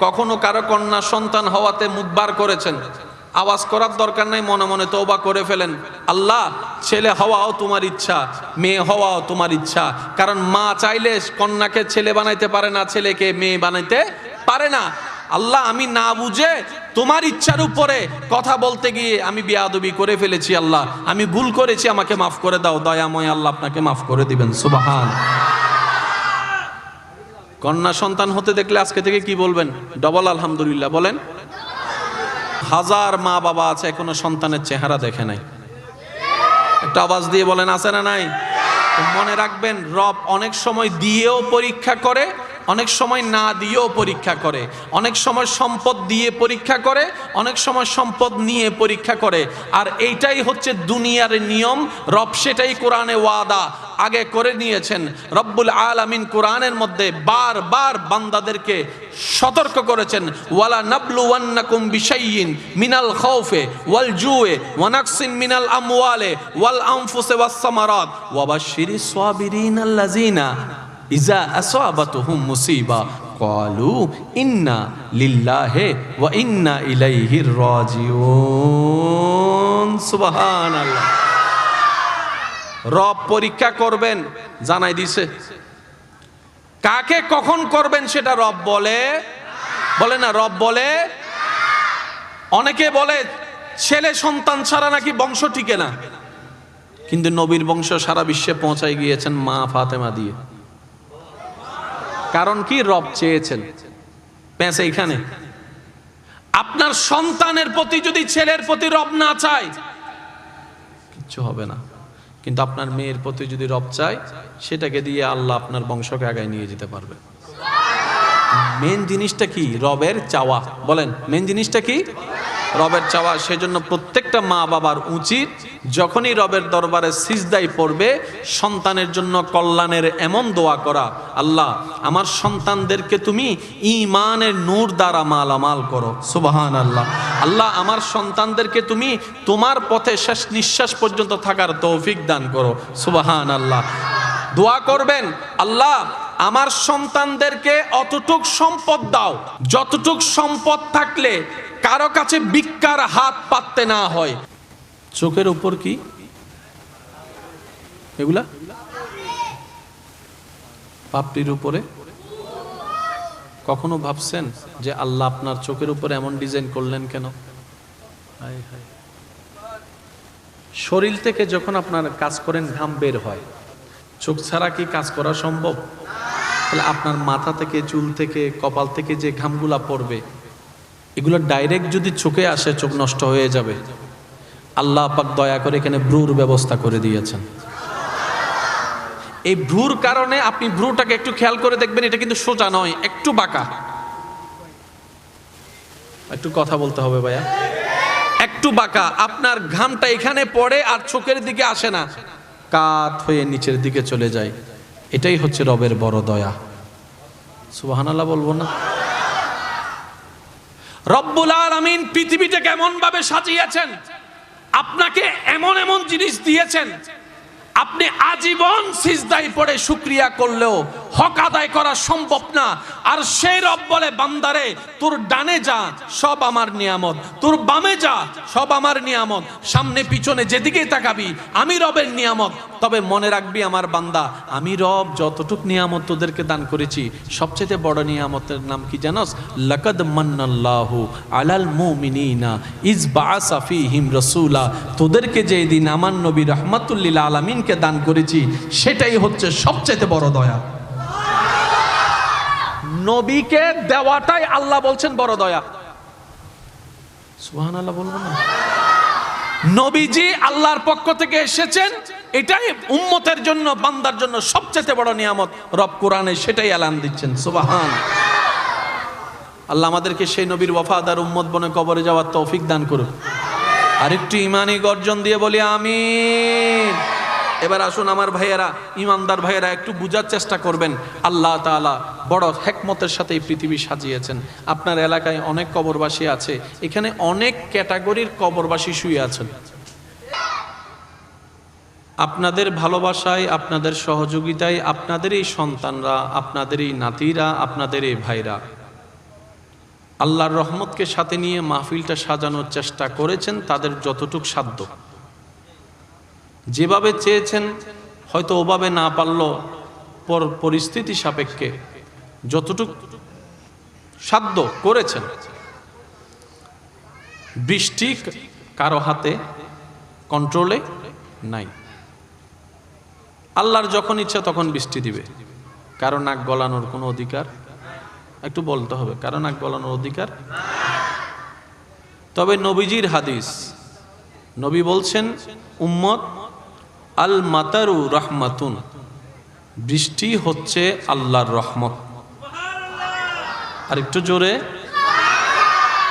কখনো কারও কন্যা সন্তান হওয়াতে মুখবার করেছেন। আওয়াজ করার দরকার নাই, মনে মনে তওবা করে ফেলেন। আল্লাহ, ছেলে হওয়াও তোমার ইচ্ছা, মেয়ে হওয়াও তোমার ইচ্ছা। কারণ মা চাইলে কন্যাকে ছেলে বানাইতে পারে না, ছেলেকে মেয়ে বানাইতে পারে না। আল্লাহ, আমি না বুঝে তোমার ইচ্ছার উপরে কথা বলতে গিয়ে আমি বিয়াদবি করে ফেলেছি, আল্লাহ। আমি ভুল করেছি, আমাকে মাফ করে দাও। দয়াময় আল্লাহ আপনাকে মাফ করে দিবেন। সুবাহান। কন্যা সন্তান হতে দেখলে আজকে থেকে কি বলবেন? ডবল আলহামদুলিল্লাহ, বলেন। হাজার মা বাবা আছে, এখনও সন্তানের চেহারা দেখে নাই। একটা আওয়াজ দিয়ে বলেন, আছে না নাই? মনে রাখবেন, রব অনেক সময় দিয়েও পরীক্ষা করে, অনেক সময় না দিয়েও পরীক্ষা করে। অনেক সময় সম্পদ দিয়ে পরীক্ষা করে, অনেক সময় সম্পদ নিয়ে পরীক্ষা করে। আর এইটাই হচ্ছে দুনিয়ার নিয়ম, রব সেটাই কোরআনে ওয়াদা। আগে করে নিয়েছেন। রব্বুল আলামিন কোরআনের মধ্যে বারবার বান্দাদেরকে সতর্ক করেছেন। ওয়ালা নাবলু ওয়ান্নাকুম বিশাইয়িন মিনাল খাউফে ওয়াল জুয়ে ওয়ানাকসিন মিনাল আমওয়ালে ওয়াল আনফুসে ওয়াস সামারাত। ওয়াবাশশিরিস সাবিরিন আল্লাযিনা ইজা আসাবাতুহুম মুসিবা। ক্বালু ইন্না লিল্লাহি ওয়া ইন্না ইলাইহির রাজিউন। সুবহানাল্লাহ। রব পরীক্ষা করবেন, জানাই দিছে। কাকে কখন করবেন সেটা রব বলে? বলে না, রব বলে? অনেকে বলে, ছেলে সন্তান ছাড়া নাকি বংশ টিকে না। কিন্তু নবীর বংশ সারা বিশ্বে পৌঁছায় গিয়েছেন মা ফাতেমা দিয়ে। কারণ কি? রব চেয়েছেন। প্যাঁচ এইখানে। আপনার সন্তানের প্রতি যদি ছেলের প্রতি রব না চায়, কিচ্ছু হবে না। কিন্তু আপনার মেয়ের প্রতি যদি রব চায়, সেটাকে দিয়ে আল্লাহ আপনার বংশকে আগায় নিয়ে যেতে পারবে। মেন জিনিসটা কি? রবের চাওয়া। বলেন মেন জিনিসটা কি? রবের চাওয়া সেজন্য প্রত্যেকটা মা বাবার উচিত যখনই রবের দরবারে সিজদাই পড়বে, সন্তানের জন্য কল্যাণের এমন দোয়া করা, আল্লাহ, আমার সন্তানদেরকে তুমি ইমানের নূর দ্বারা মালামাল করো। সুবাহান আল্লাহ আল্লাহ আমার সন্তানদেরকে তুমি তোমার পথে শেষ নিঃশ্বাস পর্যন্ত থাকার তৌফিক দান করো। সুবাহান আল্লাহ দোয়া করবেন, আল্লাহ, আমার সন্তানদেরকে অতটুক সম্পদ দাও। যতটুক সম্পদ থাকলে কারও কাছে ভিক্ষার হাত পাততে না হয়। চোখের উপর কি? এগুলা? পাপড়ির উপরে? কখনো ভাবছেন যে আল্লাহ আপনার চোখের উপরে এমন ডিজাইন করলেন কেন। শরীর থেকে যখন আপনার কাজ করেন, ঘাম বের হয়। চোখ ছাড়া কি কাজ করা সম্ভব? তাহলে আপনার মাথা থেকে, চুল থেকে, কপাল থেকে যে ঘামগুলা পড়বে এগুলো ডাইরেক্ট যদি চোখে আসে, চোখ নষ্ট হয়ে যাবে। আল্লাহ পাক দয়া করে এখানে ভ্রুর ব্যবস্থা করে দিয়েছেন। এই ভ্রুর কারণে আপনি ভ্রুটাকে একটু খেয়াল করে দেখবেন, এটা কিন্তু সোজা নয়, একটু বাঁকা। একটু কথা বলতে হবে ভাইয়া। একটু বাঁকা, আপনার ঘামটা এখানে পড়ে আর চোখের দিকে আসে না। কাত হয়ে নিচের দিকে চলে যায়। এটাই হচ্ছে রবের বড় দয়া। সুবহানাল্লাহ বলব না? রব্বুল আলমিন পৃথিবীতে কেমন ভাবে সাজিয়েছেন? আপনাকে এমন এমন জিনিস দিয়েছেন। আপনি আজীবন সিজদাই পড়ে শুক্রিয়া করলেও হক আদায় করা সম্ভব না। আর সেই রব বলে, বান্দারে, তোর ডানে যা, সব আমার নিয়ামত। তোর বামে যা, সব আমার নিয়ামত। সামনে পিছনে যেদিকেই তাকাবি, আমি রবের নিয়ামত। তবে মনে রাখবি আমার বান্দা, আমি রব, যতটুক নিয়ামত তোদেরকে দান করেছি, সবচেয়ে বড় নিয়ামতের নাম কি জানোস? লাকাদ মান্নাল্লাহু আলাল মুমিনিনা ইজ বাআসা ফীহিম রাসূলা। তোদেরকে যে দিন আমার নবী রাহমাতুল্লিল আলামিনকে দান করেছি, সেটাই হচ্ছে সবচেয়ে বড় দয়া। নবীকে দেওয়াটাই আল্লাহ বলছেন বড় দয়া। সুবহানাল্লাহ বলব না। নবীজি আল্লাহর পক্ষ থেকে এসেছেন, এটাই উম্মতের জন্য, বান্দার জন্য সবচেয়ে বড় নিয়ামত। রব কোরআনে সেটাই এলান দিচ্ছেন, সুবাহান। আল্লাহ আমাদেরকে সেই নবীর ওয়াফাদার উম্মত বনে কবরে যাওয়ার তৌফিক দান করুন আরেকটু ইমানি গর্জন দিয়ে বলি আমি এবার আসুন আমার ভাইয়েরা, ইমানদার ভাইয়েরা, একটু বুঝার চেষ্টা করবেন। আল্লাহ তাআলা বড় হেকমতের সাথে এই পৃথিবী সাজিয়েছেন। আপনার এলাকায় অনেক কবরবাসী আছে, এখানে অনেক ক্যাটাগরির কবরবাসী শুয়ে আছেন। আপনাদের ভালোবাসায়, আপনাদের সহযোগিতায়, আপনাদের এই সন্তানরা, আপনাদের এই নাতিরা, আপনাদের এই ভাইরা। আল্লাহর রহমতকে সাথে নিয়ে মাহফিলটা সাজানোর চেষ্টা করেছেন, তাদের যতটুক সাধ্য। যেভাবে চেয়েছেন, হয়তো ওভাবে না পারল পর পরিস্থিতি সাপেক্ষে যতটুক সাধ্য করেছেন। বৃষ্টি কারও হাতে কন্ট্রোলে নাই। আল্লাহর যখন ইচ্ছা তখন বৃষ্টি দিবে। কারও নাক গলানোর কোনো অধিকার? একটু বলতে হবে, কারও নাক গলানোর অধিকার? তবে নবীজির হাদিস, নবী বলছেন, উম্মত আল মাতারু রহমাতুন। বৃষ্টি হচ্ছে আল্লাহর রহমত। আর একটু জোরে